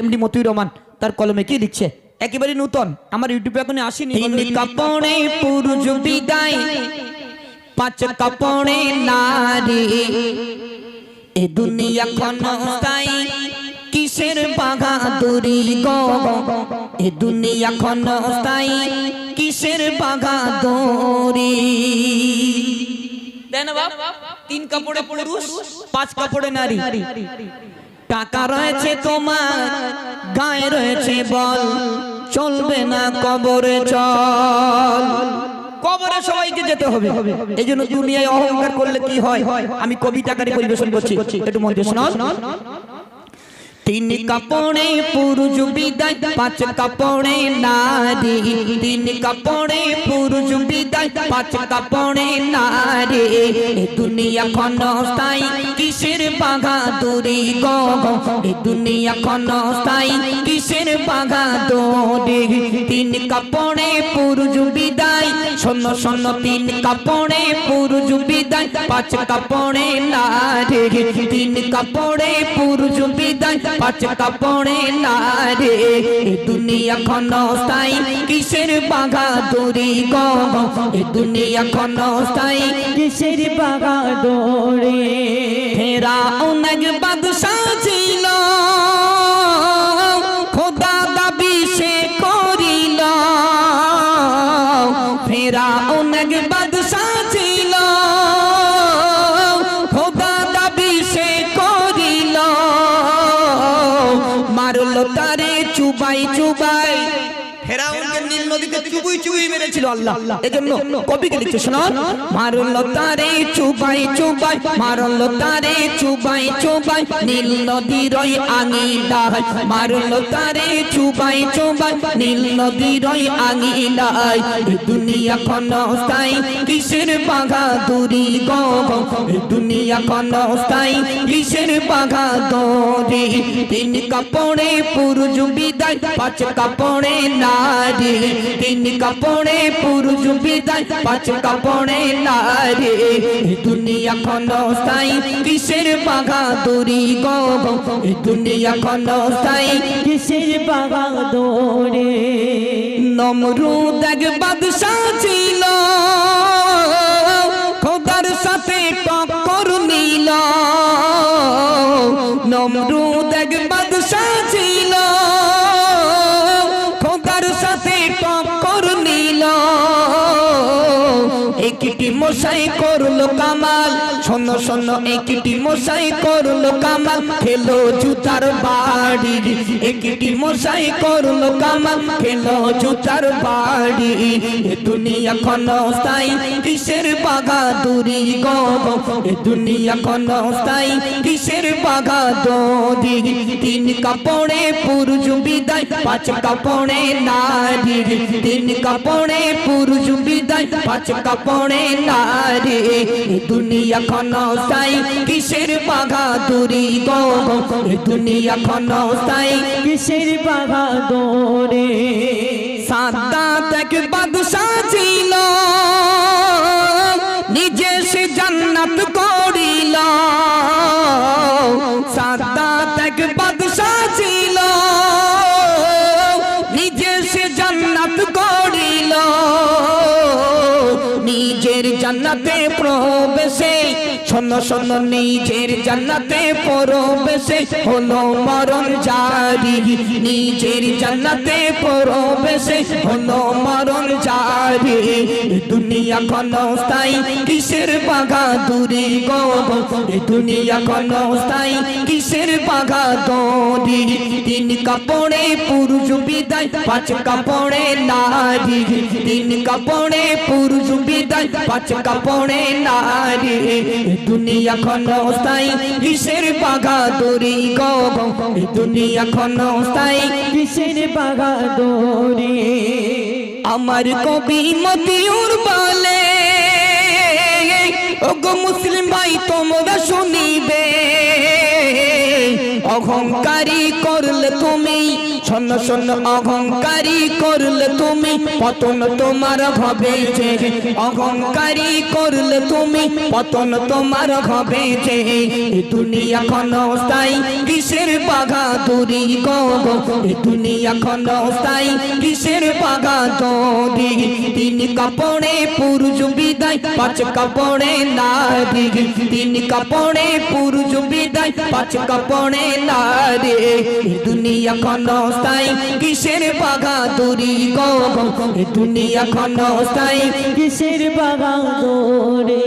MD Motiur Rahman তার কলমে কি লিখছে? একেবারে নূতন আমার ইউটিউবে এখন আসেনি। তিন কাপড়ে পুরুষ বিদায় পাঁচ কাপড়ে নারী। এ দুনিয়া ক্ষণস্থায়ী কিসের বাগাদুরি গো? এ দুনিয়া ক্ষণস্থায়ী কিসের বাগাদুরি দেন বাপ তিন কাপড়ে পুরুষ পাঁচ কাপড়ে নারী। টাকা রয়েছে তোমার, গায়ে রয়েছে বল, চলবে না কবরে চল। কবরে সবাইকে যেতে হবে। এই জন্য দুনিয়ায় অহংকার করলে কি হয়? আমি কবিতাকারে পরিবেশন করছি। একটু শোনাও। তিন কাপড়ে পুরুষ বিদায়, পাঁচ কাপড়ে নারী। তিন কাপড়ে পুরুষ বিদায় পাঁচ কাপড়ে নারী। এ দুনিয়া ক্ষণস্থায়ী, কিসের বাগাদুরি গো? এ দুনিয়া ক্ষণস্থায়ী, কিসের বাগাদুরি তিন কাপড়ে পুরুষ বিদায় শোন শোন, তিন কাপড়ে পুরুষ বিদায়, পাঁচ কাপড়ে নারী। তিন কাপড়ে পুরুষ বিদায়, পাঁচ কাপড়ে নারী। দুনিয়া ক্ষণস্থায়ী, কিসের বাগাদুরি গো এ দুনিয়া ক্ষণস্থায়ী, কিসের বাগাদরে ফেরা অনেক বাদশাহ ছিল নদীতে চুবুই চুবুই মেরেছিল আল্লাহ। এজন্য কবিকে লিখছে শোনো মারলো তারে চুবাই চুবাই মারলো তারে চুবাই চুবাই, নীল নদীর ওই আঙিলায়। মারলো তারে চুবাই চুবাই, নীল নদীর আঙিলায়। এ দুনিয়া ক্ষণস্থায়ী কিসের বাগাদুরি গো এ দুনিয়া ক্ষণস্থায়ী কিসের বাগাদুরি তিন কাপড়ে পুরুষ বিদায়, পাঁচ কাপড়ে নারী। তিন কাপড়ে পুরুষ বিদায় পাঁচ কাপড়ে নারী দুনিয়া ক্ষণস্থায়ী কিসের বাগাদুরি গো এ দুনিয়া ক্ষণস্থায়ী কিসের বাগাদরে নমরুদ এক বাদশাহ ছিল খোদার সাথে টক্কর নিল নমরুদ এক বাদশাহ ছিল করল কামাল। শোনো শোনো, একটি মশাই করল কামাল। খেলো জুতার বাড়ি। একটি মশাই করল কামাল। খেলো জুতার বাড়ি। এ দুনিয়া ক্ষণস্থায়ী। কিসের বাগাদুরি গো? এ দুনিয়া ক্ষণস্থায়ী। কিসের বাগাদুরি তিন কাপড়ে পুরুষ বিদায়, পাঁচ কাপড়ে নারী। তিন কাপড়ে পুরুষ বিদায়, পাঁচ কাপড়ে নারী। এ খন সাই কিসের বাগাদুরি গো? এ দুনিয়া সাই কিসের বাঘা দোরে সাদা বাদশাহ ছিল শোন শোনো নিজের জান্নাতে পরবেশে হলো মরণ জারি। নিজের জান্নাতে পরবেশে হলো মরণ জারি। দুনিয়া ক্ষণস্থায়ী, কিসের বাগাদুরি গো? এ দুনিয়া ক্ষণস্থায়ী, কিসের বাগাদুরি তিন কাপড়ে পুরুষ বিদায়, পাঁচ কাপড়ে নারী। তিন কাপড়ে পুরুষ বিদায়, পাঁচ কাপড়ে নারী। দুনিয়া ক্ষণস্থায়ী, কিসের বাগাদুরি গো? এ দুনিয়া ক্ষণস্থায়ী, কিসের বাগাদরে আমার কবি মতিউর বলে ওগো মুসলিম ভাই তোমরা শুনিবে। অহংকারী করলে তুমি শূন্য শূন্য অহংকারী করলে তুমি, পতন তোমার হবে যে। অহংকারী করলে তুমি, পতন তোমার হবে যে। দুনিয়া ক্ষণস্থায়ী কিসের বাঘাদুরি গো গো? এ দুনিয়া ক্ষণস্থায়ী কিসের বাঘাদুরি তিন কাপড়ে পুরুষ বিদায়, পাঁচ কাপড়ে নারী। তিন কাপড়ে পুরুষ বিদায়, পাঁচ কাপড়ে এ দুনিয়া ক্ষণস্থায়ী কিসের বাঘাদুরি গো? গো এ দুনিয়া ক্ষণস্থায়ী কিসের বাগাদরে